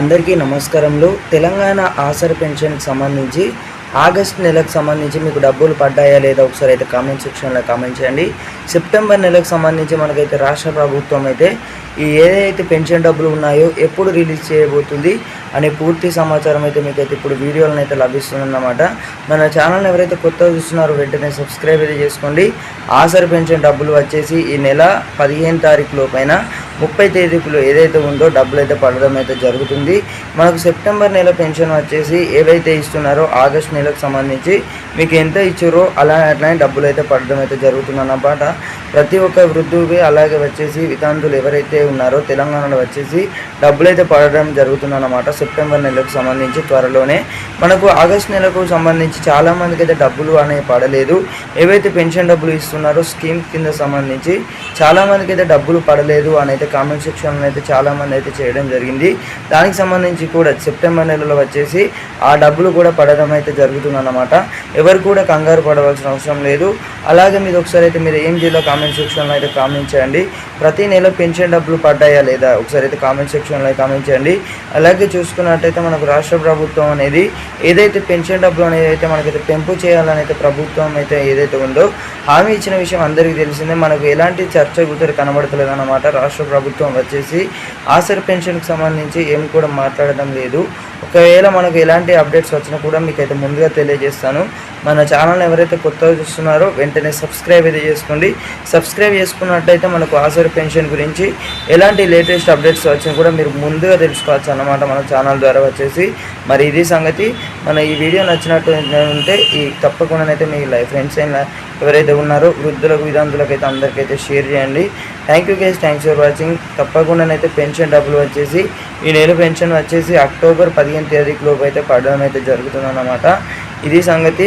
అందరికీ నమస్కారములు. తెలంగాణ ఆసర్ పెన్షన్కి సంబంధించి ఆగస్ట్ నెలకు సంబంధించి మీకు డబ్బులు పడ్డాయా లేదా ఒకసారి అయితే కామెంట్ సెక్షన్లో కామెంట్ చేయండి. సెప్టెంబర్ నెలకు సంబంధించి మనకైతే రాష్ట్ర ప్రభుత్వం అయితే ఈ ఏదైతే పెన్షన్ డబ్బులు ఉన్నాయో ఎప్పుడు రిలీజ్ చేయబోతుంది అనే పూర్తి సమాచారం అయితే మీకు అయితే ఇప్పుడు వీడియోలను అయితే లభిస్తుందన్నమాట. మన ఛానల్ని ఎవరైతే కొత్తగా చూస్తున్నారో వెంటనే సబ్స్క్రైబ్ అయితే చేసుకోండి. ఆసరి పెన్షన్ డబ్బులు వచ్చేసి ఈ నెల పదిహేను తారీఖు లోపైన ముప్పై తేదీకులు ఏదైతే ఉందో డబ్బులు అయితే పడడం అయితే జరుగుతుంది. మనకు సెప్టెంబర్ నెల పెన్షన్ వచ్చేసి ఏవైతే ఇస్తున్నారో ఆగస్ట్ నెలకు సంబంధించి మీకు ఎంత ఇచ్చారో అలా అట్లానే డబ్బులు అయితే పడడం అయితే జరుగుతుందన్నమాట. ప్రతి ఒక్క వృద్ధుకి అలాగే వచ్చేసి వితాంతులు ఎవరైతే ఉన్నారో తెలంగాణలో వచ్చేసి డబ్బులు అయితే పడడం జరుగుతుందన్నమాట సెప్టెంబర్ నెలకు సంబంధించి త్వరలోనే. మనకు ఆగస్ట్ నెలకు సంబంధించి చాలామందికి అయితే డబ్బులు అనేవి పడలేదు. ఏవైతే పెన్షన్ డబ్బులు ఇస్తున్నారో స్కీమ్ కింద సంబంధించి చాలామందికి అయితే డబ్బులు పడలేదు అనేది అయితే కామెంట్ సెక్షన్లో అయితే చాలా మంది అయితే చేయడం జరిగింది. దానికి సంబంధించి కూడా సెప్టెంబర్ నెలలో వచ్చేసి ఆ డబ్బులు కూడా పడడం అయితే జరుగుతుందన్నమాట. ఎవరు కూడా కంగారు పడవలసిన అవసరం లేదు. అలాగే మీరు ఒకసారి అయితే మీరు ఏం చేయాలో కామెంట్ సెక్షన్లో అయితే కామెంట్ చేయండి. ప్రతి నెల పెన్షన్ డబ్బులు పడ్డాయా లేదా ఒకసారి అయితే కామెంట్ సెక్షన్లో కామెంట్ చేయండి. అలాగే చూసుకున్నట్టయితే మనకు రాష్ట్ర ప్రభుత్వం అనేది ఏదైతే పెన్షన్ డబ్బులు అనేది అయితే మనకైతే పెంపు చేయాలని అయితే ప్రభుత్వం అయితే ఏదైతే ఉందో హామీ ఇచ్చిన విషయం అందరికీ తెలిసిందే. మనకు ఎలాంటి చర్చ గుర్తు కనబడతలేదన్నమాట రాష్ట్ర ప్రభుత్వం వచ్చేసి ఆసర్ పెన్షన్కి సంబంధించి ఏం కూడా మాట్లాడడం లేదు. ఒకవేళ మనకు ఎలాంటి అప్డేట్స్ వచ్చినా కూడా మీకైతే ముందుగా తెలియజేస్తాను. మన ఛానల్ ఎవరైతే కొత్తగా చూస్తున్నారో వెంటనే సబ్స్క్రైబ్ అయితే చేసుకోండి. సబ్స్క్రైబ్ చేసుకున్నట్టయితే మనకు ఆసరి పెన్షన్ గురించి ఎలాంటి లేటెస్ట్ అప్డేట్స్ వచ్చినా కూడా మీరు ముందుగా తెలుసుకోవచ్చు అన్నమాట మన ఛానల్ ద్వారా వచ్చేసి. మరి ఇది సంగతి. మన ఈ వీడియో నచ్చినట్టు ఉంటే ఈ తప్పకుండానైతే మీ లైఫ్ ఫ్రెండ్స్ అయినా ఎవరైతే ఉన్నారో వృద్ధులకు విధాంతులకు అయితే అందరికైతే షేర్ చేయండి. Thank you guys thanks for watching తప్పకుండానైతే pension డబ్బులు వచ్చేసి ఈ నెల పెన్షన్ వచ్చేసి అక్టోబర్ పదిహేను తేదీకి లోపు అయితే పడడం అయితే జరుగుతుందన్నమాట ఇది సంగతి.